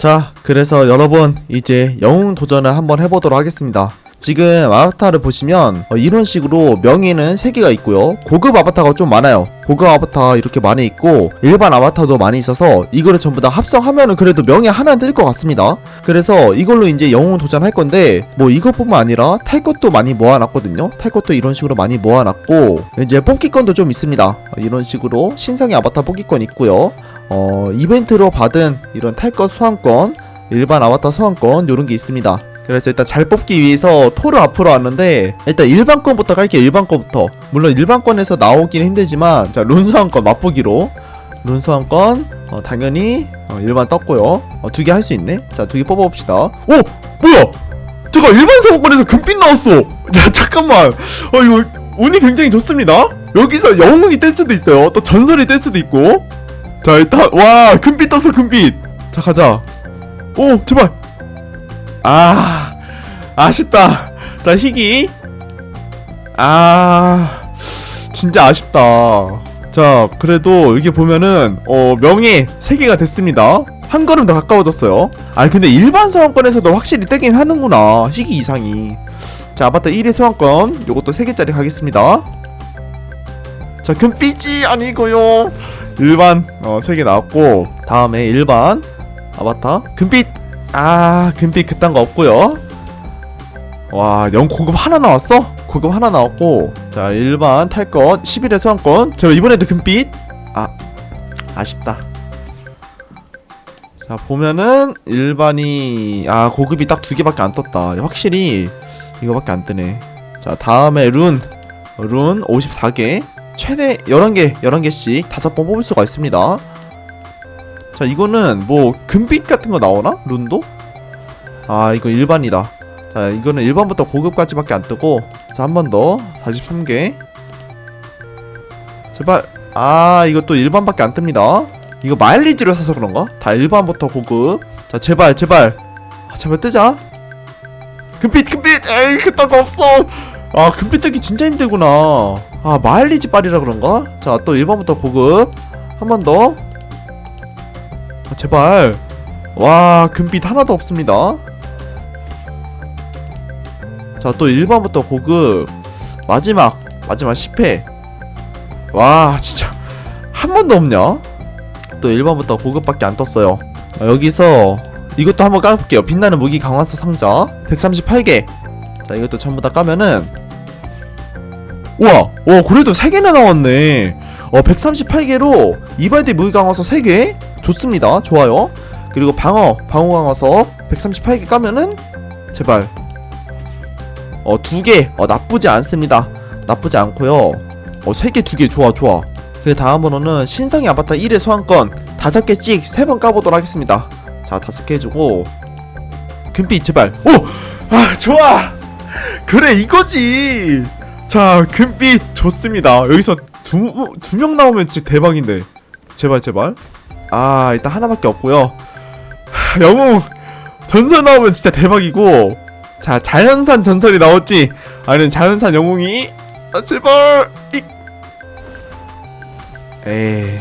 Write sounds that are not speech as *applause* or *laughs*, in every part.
자, 그래서 여러분 이제 영웅 도전을 한번 해보도록 하겠습니다. 지금 아바타를 보시면 어, 이런 식으로 명예는 3개가 있고요. 고급 아바타가 좀 많아요. 고급 아바타 이렇게 많이 있고 일반 아바타도 많이 있어서 이거를 전부 다 합성하면은 그래도 명예 하나 뜰 것 같습니다. 그래서 이걸로 이제 영웅 도전할 건데 뭐 이것뿐만 아니라 탈 것도 많이 모아놨거든요. 탈 것도 이런 식으로 많이 모아놨고 이제 뽑기권도 좀 있습니다. 어, 이런 식으로 신상의 아바타 뽑기권 있고요. 어, 이벤트로 받은 이런 탈것 소환권, 일반 아바타 소환권 요런 게 있습니다. 그래서 일단 잘 뽑기 위해서 토르 앞으로 왔는데 일단 일반 건부터 갈게요. 일반 건부터. 물론 일반 건에서 나오긴 힘들지만 자 룬 소환권 맛보기로 룬 소환권 어, 당연히 어, 일반 떴고요. 어, 두 개 할 수 있네. 자 두 개 뽑아 봅시다. 오 뭐야? 제가 일반 소환권에서 금빛 나왔어. *laughs* 자 잠깐만. 어 이거 운이 굉장히 좋습니다. 여기서 영웅이 뜰 수도 있어요. 또 전설이 뜰 수도 있고. 자 일단 와 금빛 떴어 금빛. 자 가자. 오 제발. 아 아쉽다. 자 희귀. 아 진짜 아쉽다. 자 그래도 여기 보면은 어 명예 3개가 됐습니다. 한 걸음 더 가까워졌어요. 아 근데 일반 소환권에서도 확실히 뜨긴 하는구나. 희귀 이상이. 자 아바타 1회 소환권 요것도 3개짜리 가겠습니다. 자 금빛이 아니고요. 일반 어 3개 나왔고 다음에 일반 아바타 금빛. 아 금빛 그딴 거 없고요. 와 0 고급 하나 나왔어? 고급 하나 나왔고 자 일반 탈것 11회 소환권. 저 이번에도 금빛. 아 아쉽다. 자 보면은 일반이 아 고급이 딱 두 개밖에 안 떴다. 확실히 이거밖에 안 뜨네. 자 다음에 룬. 룬 54개 최대 11개 11개씩 다섯 번 뽑을 수가 있습니다. 자 이거는 뭐 금빛 같은 거 나오나? 룬도? 아 이거 일반이다. 자 이거는 일반부터 고급까지밖에 안 뜨고 자 한 번 더. 43개. 제발. 아 이거 또 일반밖에 안 뜹니다. 이거 마일리지로 사서 그런가? 다 일반부터 고급. 자 제발 제발. 아, 제발 뜨자. 금빛 금빛! 에이 그딴 거 없어 아 금빛 뜨기 진짜 힘들구나. 아 마일리지 빨이라 그런가? 자또 일반부터 고급. 한 번더. 아, 제발. 와 금빛 하나도 없습니다. 자 또 1번부터 고급. 마지막 마지막 10회. 와 진짜. 한 번도 없냐? 또 1번부터 고급밖에 안 떴어요. 아, 여기서 이것도 한번 까볼게요. 빛나는 무기 강화서 상자. 138개. 자 이것도 전부 다 까면은 우와 와 그래도 3개나 나왔네 어 138개로 이발대 무기 강화서 3개 좋습니다. 좋아요. 그리고 방어, 방어 강화서 138개 까면은 제발 어두 개, 어 나쁘지 않습니다. 나쁘지 않고요. 어세 개, 두개 좋아, 좋아. 그 다음으로는 신성의 아바타 1회 소환권 다섯 개씩 세번 까보도록 하겠습니다. 자, 다섯 개 해주고 금빛 제발. 오, 아 좋아. 그래 이거지. 자, 금빛 좋습니다. 여기서 두 두 명 나오면 진짜 대박인데. 제발 제발. 아 일단 하나밖에 없고요. 하, *sighs* 영웅 전설 나오면 진짜 대박이고. 자 자연산 전설이 나올지? 아니면 자연산 영웅이? 아 제발! 이 에이.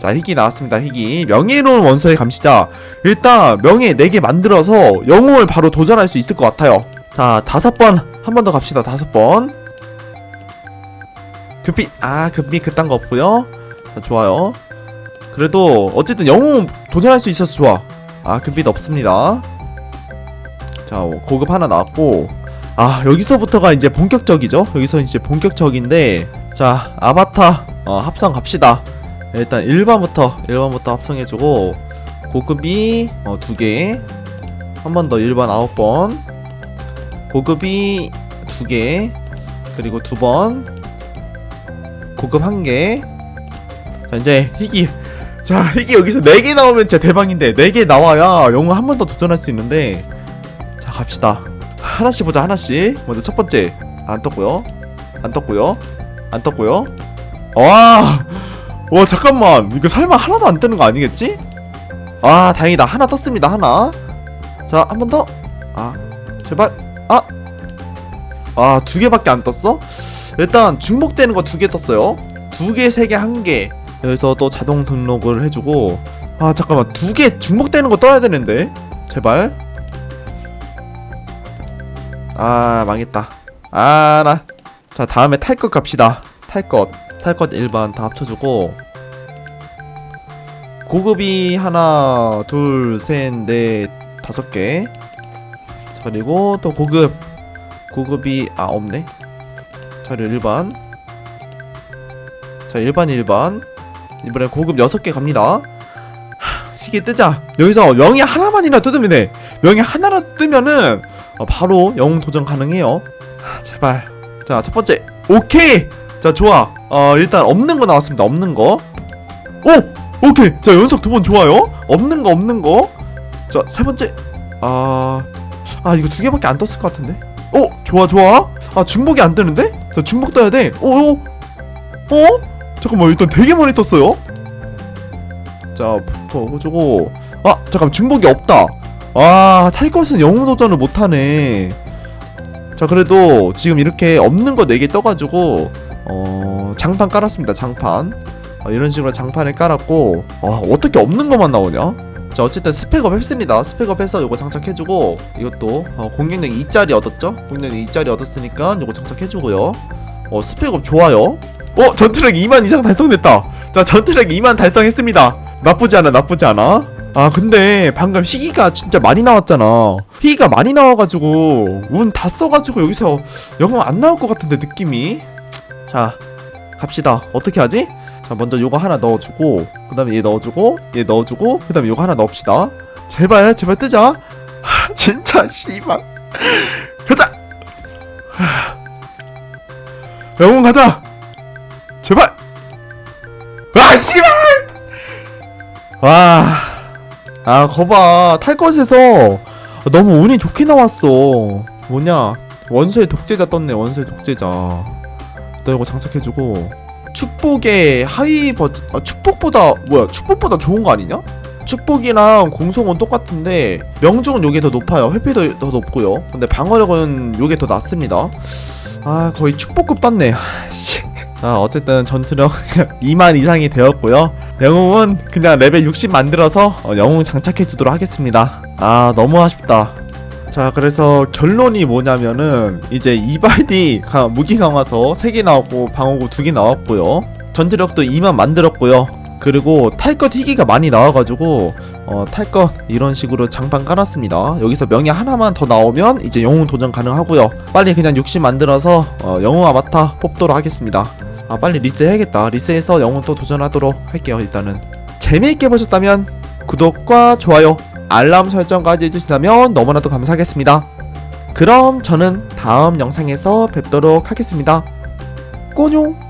자 희귀 나왔습니다 희귀. 명예로운 원소의 감시자. 일단 명예 4개 만들어서 영웅을 바로 도전할 수 있을 것 같아요. 자 다섯 번. 한 번 더 갑시다 다섯 번 금빛 아 금빛 그딴 거 없고요 자 좋아요 그래도 어쨌든 영웅 도전할 수 있어서 좋아. 아 금빛 없습니다. 자 어, 고급 하나 나왔고 아 여기서부터가 이제 본격적이죠. 여기서 이제 본격적인데 자 아바타 어, 합성 갑시다. 일단 1번부터 1번부터 합성해주고 고급이 어, 두 개. 한 번 더 1번 9번. 고급이 두 개. 그리고 두 번. 고급 한 개. 자 이제 희귀. 자 이게 여기서 4개 나오면 진짜 대박인데 4개 나와야 영웅 한 번 더 도전할 수 있는데. 자 갑시다. 하나씩 보자 하나씩. 먼저 첫 번째. 안 떴고요. 안 떴고요. 안 떴고요. 와, 와 잠깐만. 이거 설마 하나도 안 뜨는 거 아니겠지? 아 다행이다. 하나 떴습니다 하나. 자 한 번 더. 아 제발. 아 아 두 개밖에 안 떴어? 일단 중복되는 거 두 개 떴어요. 두 개, 세 개, 한 개. 여기서 또 자동 등록을 해주고. 아 잠깐만. 두 개 중복되는 거 떠야 되는데. 제발. 아 망했다. 아 나. 자 다음에 탈 것 갑시다. 탈 것. 탈 것 일반 다 합쳐주고. 고급이 하나 둘셋넷 다섯 개. 자, 그리고 또 고급. 고급이 아 없네 자 그리고 일반. 자 일반 일반. 이번에 고급 6개 갑니다. 시계 뜨자. 여기서 명이 하나만이라 뜯으면 돼. 명이 하나라 뜨면은 어, 바로 영웅 도전 가능해요. 하, 제발. 자 첫 번째. 오케이! 자 좋아. 어 일단 없는 거 나왔습니다. 없는 거 오! 오케이! 자 연속 두 번 좋아요. 없는 거 없는 거 자 세 번째. 아 아 이거 두 개밖에 안 떴을 것 같은데? 오 좋아 좋아. 아 중복이 안 뜨는데 자 중복 떠야 돼오 어? 잠깐만 일단 되게 많이 떴어요. 자 붙어주고. 아 잠깐 중복이 없다. 아 탈 것은 영웅 도전을 못 하네. 자 그래도 지금 이렇게 없는 거 4개 떠가지고 어 장판 깔았습니다 장판. 어, 이런 식으로 장판을 깔았고 아 어떻게 없는 것만 나오냐 자 어쨌든 스펙업 했습니다. 스펙업 해서 이거 장착해주고 이것도 어, 공격력 2짜리 얻었죠? 공격력 2짜리 얻었으니까 이거 장착해주고요. 어 스펙업 좋아요. 어 전투력 2만 이상 달성됐다. 자 전투력 2만 달성했습니다. 나쁘지 않아 나쁘지 않아. 아 근데 방금 희귀가 진짜 많이 나왔잖아. 희귀가 많이 나와가지고 운 다 써가지고 여기서 영웅 안 나올 것 같은데 느낌이? 자 갑시다. 어떻게 하지? 자 먼저 요거 하나 넣어주고 그 다음에 얘 넣어주고 얘 넣어주고 그 다음에 요거 하나 넣읍시다. 제발 제발 뜨자. 하, 진짜 씨발. 가자. 하. 영웅 가자. 제발. 아 씨발. 와아 거봐. 탈 것에서 너무 운이 좋게 나왔어. 뭐냐? 원소의 독재자 떴네 원소의 독재자. 나 이거 장착해주고 축복의 하위 버 아, 축복보다 뭐야 축복보다 좋은 거 아니냐? 축복이랑 공속은 똑같은데 명중은 요게 더 높아요. 회피도 더 높고요. 근데 방어력은 요게 더 낮습니다. 아 거의 축복급 땄네. 씨. 아 어쨌든 전투력 *laughs* 2만 이상이 되었고요. 영웅은 그냥 레벨 60 만들어서 어, 영웅 장착해 두도록 하겠습니다. 아 너무 아쉽다 자 그래서 결론이 뭐냐면은 이제 이발디 가- 무기 강화서 3개 나왔고 방어구 2개 나왔고요. 전투력도 2만 만들었고요. 그리고 탈것 희귀가 많이 나와가지고 어, 탈것 이런 식으로 장판 깔았습니다. 여기서 명예 하나만 더 나오면 이제 영웅 도전 가능하고요. 빨리 그냥 60 만들어서 어, 영웅 아바타 뽑도록 하겠습니다. 아 빨리 리스 해야겠다. 리스해서 영웅 또 도전하도록 할게요 일단은. 재미있게 보셨다면 구독과 좋아요 알람 설정까지 해주신다면 너무나도 감사하겠습니다. 그럼 저는 다음 영상에서 뵙도록 하겠습니다. 꼬뇽!